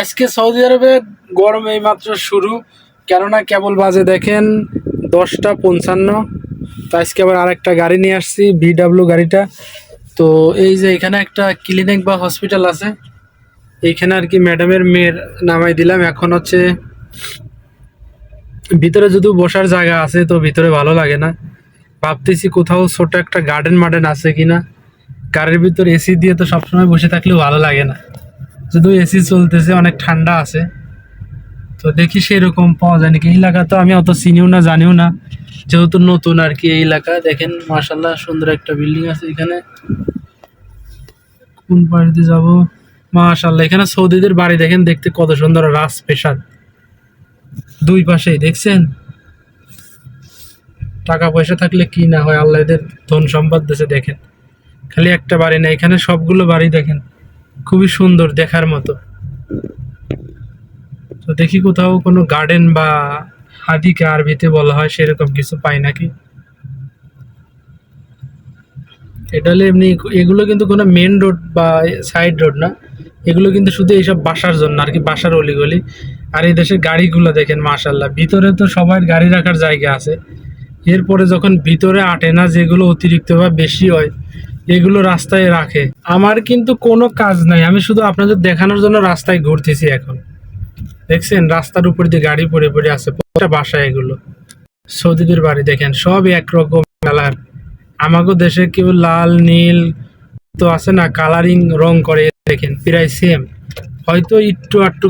আজকে সৌদি আরবে গরম এইমাত্র শুরু, কেননা কেবল বাজে দেখেন দশটা পঞ্চান্ন। তো আজকে আবার আরেকটা গাড়ি নিয়ে আসছি বিডাব্লিউ গাড়িটা। তো এই যে এখানে একটা ক্লিনিক বা হসপিটাল আছে এইখানে আর কি ম্যাডামের মেয়ের নামাই দিলাম। এখন হচ্ছে ভিতরে যদি বসার জায়গা আছে তো ভিতরে ভালো লাগে না। ভাবতেছি কোথাও ছোট একটা গার্ডেন মার্ডেন আছে কিনা। গাড়ির ভিতর এসি দিয়ে তো সবসময় বসে থাকলেও ভালো লাগে না। শুধু এসি চলতেছে, অনেক ঠান্ডা আছে। তো দেখি সেরকম পাওয়া যায় নাকি। এলাকা তো আমি অত চিনিও না, জানিও না। যেহেতু নতুন আর কি এই এলাকা, দেখেন মাসাল্লাহ সুন্দর একটা বিল্ডিং আছে এখানে। কোন বাড়িতে যাব? মাশাল্লাহ এখানে সৌদিদের বাড়ি দেখেন, দেখতে কত সুন্দর রাস পেশাদ দুই পাশেই, দেখছেন? টাকা পয়সা থাকলে কি না হয়, আল্লাহ এদের ধন সম্পদ দেশে দেখেন। খালি একটা বাড়ি না, এখানে সবগুলো বাড়ি দেখেন। খুবই সুন্দর দেখার মতো। তো দেখি কোথাও কোনো গার্ডেন বা হাদিকে আরবিতে বলা হয়, সেরকম কিছু পাই নাকি? এটা হলে এমনি এগুলো কিন্তু কোনো মেন রোড বা সাইড রোড না। এগুলো কিন্তু শুধু এইসব বাসার জন্য, আর কি বাসার অলিগলি। আর এই দেশের গাড়িগুলো দেখেন মাশাল্লাহ ভিতরে তো সবার গাড়ি রাখার জায়গা আছে। এরপরে যখন ভিতরে আটে না, যেগুলো অতিরিক্ত বা বেশি হয় এগুলো রাস্তায় রাখে। আমার কিন্তু কোনো কাজ নাই। আমি শুধু আপনাদের দেখানোর জন্য রাস্তায় ঘুরতেছি এখন। দেখছেন? রাস্তার উপর দিয়ে গাড়ি পড়ে পড়ে আছে। প্রত্যেকটা বাসা এগুলো। সৌদিদের বাড়ি দেখেন সব একরকম কালার। আমাগো দেশে কেউ লাল, নীল তো আছে না, কালারিং রং করে। দেখেন, প্রায় সেম হয়তো একটু একটু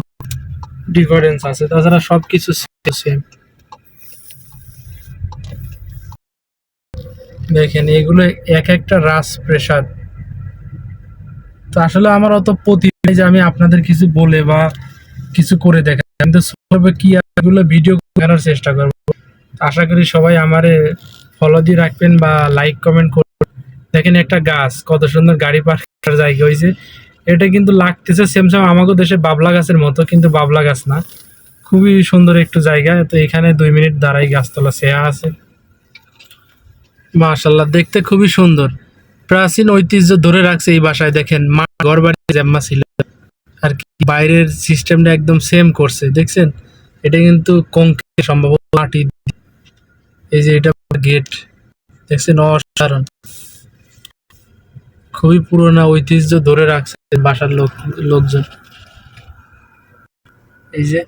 ডিফারেন্স আছে। তাছাড়া সব কিছু সেম দেখেন, এগুলো এক একটা রাস প্রেসাদ তো আসলে আমার অত প্রতি যে আমি আপনাদের কিছু বলে বা কিছু করে দেখা কিন্তু সবে কি এগুলো ভিডিও করার চেষ্টা করব। আশা করি সবাই আমারে ফলো দিয়ে রাখবেন বা লাইক কমেন্ট করবেন দেখেন একটা গাছ, কত সুন্দর গাড়ি পার্ক করার জায়গা হয়েছে। এটা কিন্তু লাগতেছে সেম সেম আমাকে দেশে বাবলা গাছের মতো, কিন্তু বাবলা গাছ না। খুবই সুন্দর একটু জায়গা, তো এখানে দুই মিনিট দাঁড়াই গাছতলা সেয়া আছে। মাশাল্লাহ দেখতে খুবই সুন্দর। প্রাচীন ঐতিহ্য ধরে রাখছে এই বাসায়, দেখেন, মা ঘর বাড়ি জ্যাম্মা ছিল। আর কি, বাইরের সিস্টেমটা একদম সেম করছে, দেখছেন? এটা কিন্তু কংক্রিট সম্ভবত মাটি। এই যে এটা গেট দেখছেন? অসাধারণ। খুবই পুরোনো ঐতিহ্য ধরে রাখছে বাসার লোক, লোকজন। এই যে,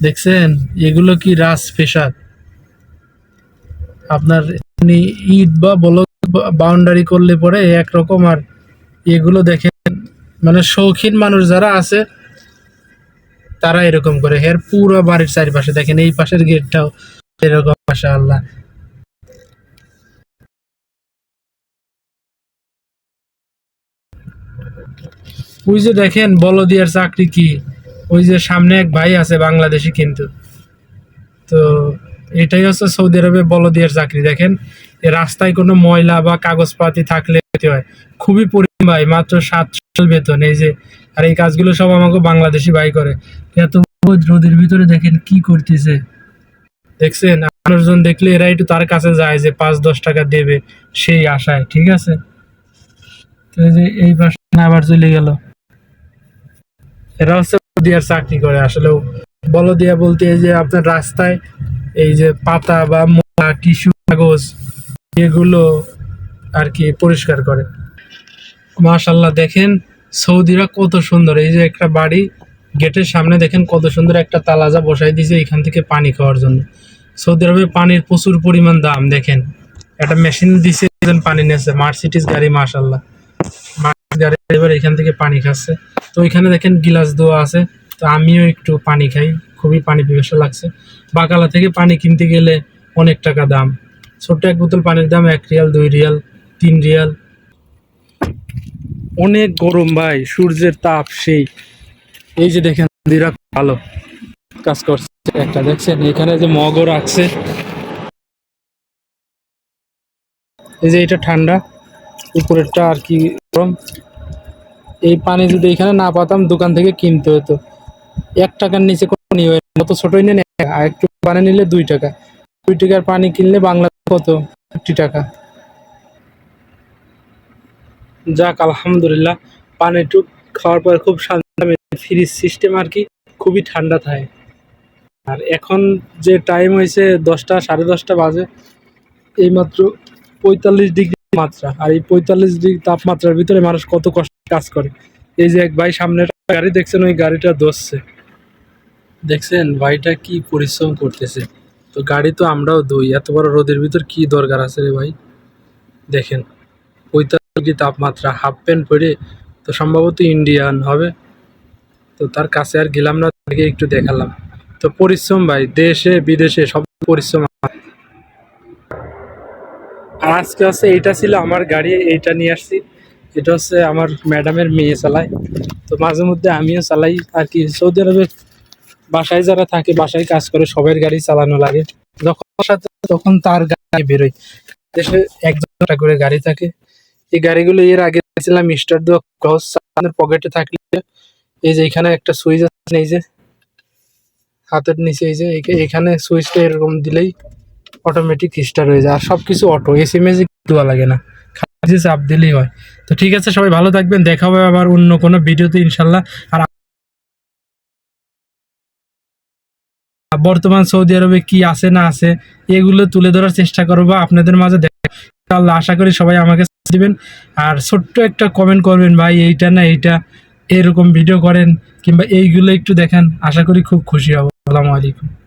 দেখছেন? এগুলো কি রাস পেশাদ আপনার ইট বা বলক বাউন্ডারি করলে পরে একরকম আর এগুলো দেখেন মানে শৌখিন মানুষ যারা আছে, তারা এরকম করে। এর পুরো বাড়ির চারিপাশে দেখেন, এই পাশের গেটটাও এরকম মাশা আল্লাহ ওই যে দেখেন, বলদিয়ার চাকরি কি? ওই যে সামনে এক ভাই আছে বাংলাদেশি কিন্তু। তো এটাই হচ্ছে সৌদি আরবে বলদিয়ার চাকরি। দেখেন রাস্তায় কোনো ময়লা বা কাগজপাতি থাকলে হয়। খুবই পরিমাণ ভাই, মাত্র সাতশো বেতন। এই যে, আর এই কাজগুলো সব আমাকে বাংলাদেশি ভাই করে। এত রোদের ভিতরে দেখেন কি করতেছে। দেখছেন, মানুষজন দেখলে এরা একটু তার কাছে যায় যে পাঁচ, দশ টাকা দেবে সেই আশায়, ঠিক আছে? তো এই পাশে আবার চলে গেল। এরা হচ্ছে চাকরি করে আসলে বলদিয়া বলতে এই যে আপনার রাস্তায় এই যে পাতা বা টিস্যু, কাগজ এগুলো আর কি পরিষ্কার করে। মাশাল্লাহ দেখেন সৌদিরা কত সুন্দর। এই যে একটা বাড়ি, গেটের সামনে দেখেন কত সুন্দর একটা তালাজা বসাই দিয়েছে এখান থেকে পানি খাওয়ার জন্য। সৌদি আরবে পানির প্রচুর পরিমাণ দাম, দেখেন। একটা মেশিন দিছে পানি নিয়েছে, মার্সিডিস গাড়ি মাশাল্লাহ গাড়ি এবার এখান থেকে পানি খাচ্ছে। তো এখানে দেখেন গিলাস দেওয়া আছে। তো আমিও একটু পানি খাই, খুবই পানি পিপাসা লাগছে। বাকালা থেকে পানি কিনতে গেলে অনেক টাকা দাম। ছোট্ট এক বোতল পানির দাম এক রিয়াল, দুই রিয়াল, তিন রিয়াল। অনেক গরম ভাই, সূর্যের তাপ সেই। এই যে দেখেন দিরা ভালো। কাজ করছে একটা, দেখছেন? এখানে যে মগও রাখছে। এই যে এটা ঠান্ডা, উপরেরটা আর কি গরম। এই পানি যদি এখানে না পাতাম, দোকান থেকে কিনতে হতো। এক টাকার নিচে কোনো হয় মত ছোটই নেন আর একটু পানি নিলে দুই টাকা। দুই টাকার পানি কিনলে বাংলা কত? ফিফটি টাকা। যাক, আলহামদুলিল্লাহ পানিটুক খাওয়ার পর খুব শান্তি ফ্রিজ সিস্টেম আর কি, খুবই ঠান্ডা থাকে। আর এখন যে টাইম হয়েছে দশটা, সাড়ে দশটা বাজে, এইমাত্র পঁয়তাল্লিশ ডিগ্রি মাত্রা আর এই পঁয়তাল্লিশ ডিগ্রি তাপমাত্রার ভিতরে মানুষ কত কষ্ট কাজ করে। এই যে এক ভাই সামনে গাড়ি দেখছেন, ওই গাড়িটা দোষছে দেখছেন ভাইটা কি পরিশ্রম করতেছে। তো গাড়ি তো আমরাও দই এত বড় রোদের ভিতর কি দরকার আছে রে ভাই? দেখেন, পঁয়তাল্লিশ তাপমাত্রা হাফ প্যান্ট পরে, তো সম্ভবত ইন্ডিয়ান হবে। তো তার কাছে আর গেলাম না, তাকে একটু দেখালাম। তো পরিশ্রম ভাই, দেশে, বিদেশে সব পরিশ্রম আর আজকে হচ্ছে এইটা ছিল আমার গাড়ি, এইটা নিয়ে আসছি। এটা হচ্ছে আমার ম্যাডামের মেয়ে চালায়। তো মাঝে মধ্যে আমিও চালাই আর কি। সৌদি আরবে বাসায় যারা থাকে, বাসায় কাজ করে সবার গাড়ি চালানো লাগে। যখন সাথে তখন তার গাড়ি বেরোয়। দেশে একজনটা করে গাড়ি থাকে। এই গাড়িগুলো এর আগে ছিলাম স্টার দেওয়া ক্রস পকেটে থাকলে এই যে এখানে একটা সুইচ আছে, এই যে হাতের নিচে, এই যে এখানে সুইচটা এরকম দিলেই অটোমেটিক স্টার হয়ে যায়। আর সব কিছু অটো এসি মেজিক দেওয়া লাগে না। চাপ দিলেই হয়। তো ঠিক আছে, সবাই ভালো থাকবেন, দেখা হবে আবার অন্য কোনো ভিডিওতে ইনশাল্লাহ। আর বর্তমান সৌদি আরবে কি আছে না আছে, এগুলো তুলে ধরার চেষ্টা করব, বা আপনাদের মাঝে আল্লাহ আশা করি সবাই আমাকে দিবেন। আর ছোট্ট একটা কমেন্ট করবেন, ভাই, এইটা না এইটা, এরকম ভিডিও করেন, কিংবা এইগুলো একটু দেখেন, আশা করি খুব খুশি হব। আসসালামু আলাইকুম।